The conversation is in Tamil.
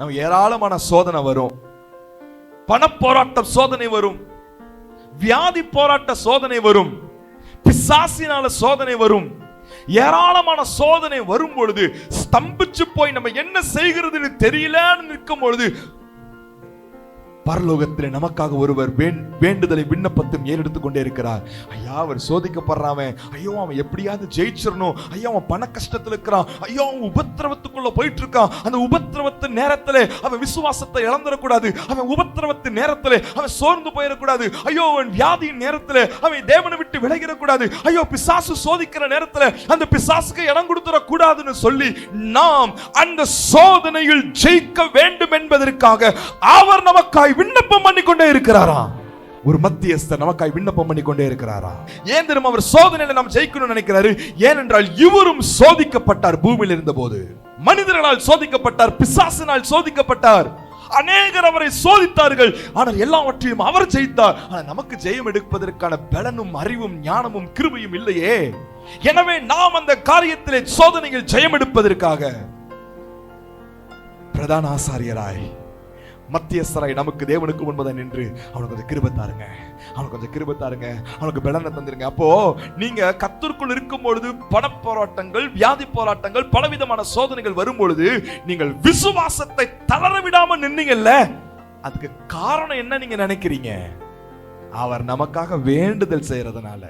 நம்ம ஏராளமான சோதனை வரும். பணப்போராட்டம் சோதனை வரும். வியாதி போராட்ட சோதனை வரும். பிசாசினால சோதனை வரும். ஏராளமான சோதனை வரும் பொழுது ஸ்தம்பிச்சு போய் நம்ம என்ன செய்கிறதுன்னு தெரியலன்னு நிற்கும் பொழுது பரலோகத்தில் நமக்காக ஒருவர் வேண்- வேண்டுதலை விண்ணப்பத்தும் ஏறெடுத்துக் கொண்டே இருக்கிறார். ஐயா அவர் சோதிக்கப்படுறாவன் ஐயோ அவன் எப்படியாவது ஜெயிச்சிடணும். ஐயோ அவன் பண கஷ்டத்துல இருக்கிறான். ஐயோ அவன் உபத்திரவத்துக்குள்ள போயிட்டு இருக்கான் அந்த உபத்திரவத்து நேரத்தில் அவன் விசுவாசத்தை இழந்துடக்கூடாது. அவன் உபத்திரவத்து நேரத்தில் அவன் சோர்ந்து போயிடக்கூடாது. ஐயோ அவன் வியாதியின் நேரத்தில் அவன் தேவனை விட்டு விலகிடக்கூடாது. ஐயோ பிசாசு சோதிக்கிற நேரத்தில் அந்த பிசாசுக்கு இடம் கொடுத்துடக்கூடாதுன்னு சொல்லி நாம் அந்த சோதனையில் ஜெயிக்க வேண்டும் என்பதற்காக அவர் நமக்காய் விண்ணப்பம் பண்ணி கொண்டே இருக்கிறாராம். ஒரு மத்தியஸ்தர் நமக்காய் விண்ணப்பம் பண்ணி கொண்டே இருக்கிறாரா? ஏன் தெரியும்? அவர் சோதனையில நாம் ஜெயிக்கணும்னு நினைக்கிறாரு. ஏனென்றால் இவரும் சோதிக்கப்பட்டார் பூமியில் இருந்தபோது. மனிதர்களால் சோதிக்கப்பட்டார் பிசாசினால் சோதிக்கப்பட்டார். அநேகர் அவரை சோதித்தார்கள். ஆனால் எல்லாவற்றையும் அவர் ஜெயித்தார். ஆனால் நமக்கு ஜெயம் எடுப்பதற்கான பலனும் அறிவும் ஞானமும் கிருபையும் இல்லையே. எனவே நாம் அந்த காரியத்திலே சோதனையில் ஜெயம் எடுப்பதற்காக பிரதான ஆசாரியராய் மத்தியஸ்தராய் நமக்கு தேவனுக்கு முன்பதை நின்று அவனுக்கு கொஞ்சம் கிருபை தாருங்க. அவனுக்கு கொஞ்சம் கிருபை தாருங்க. அவனுக்கு பலனை தந்துருங்க. அப்போ நீங்க கத்திற்குள் இருக்கும் பொழுது பணப்போராட்டங்கள் வியாதி போராட்டங்கள் பலவிதமான சோதனைகள் வரும் பொழுது நீங்கள் விசுவாசத்தை தளர விடாம நின்னீங்கல்ல? அதுக்கு காரணம் என்ன நீங்க நினைக்கிறீங்க? அவர் நமக்காக வேண்டுதல் செய்யறதுனால.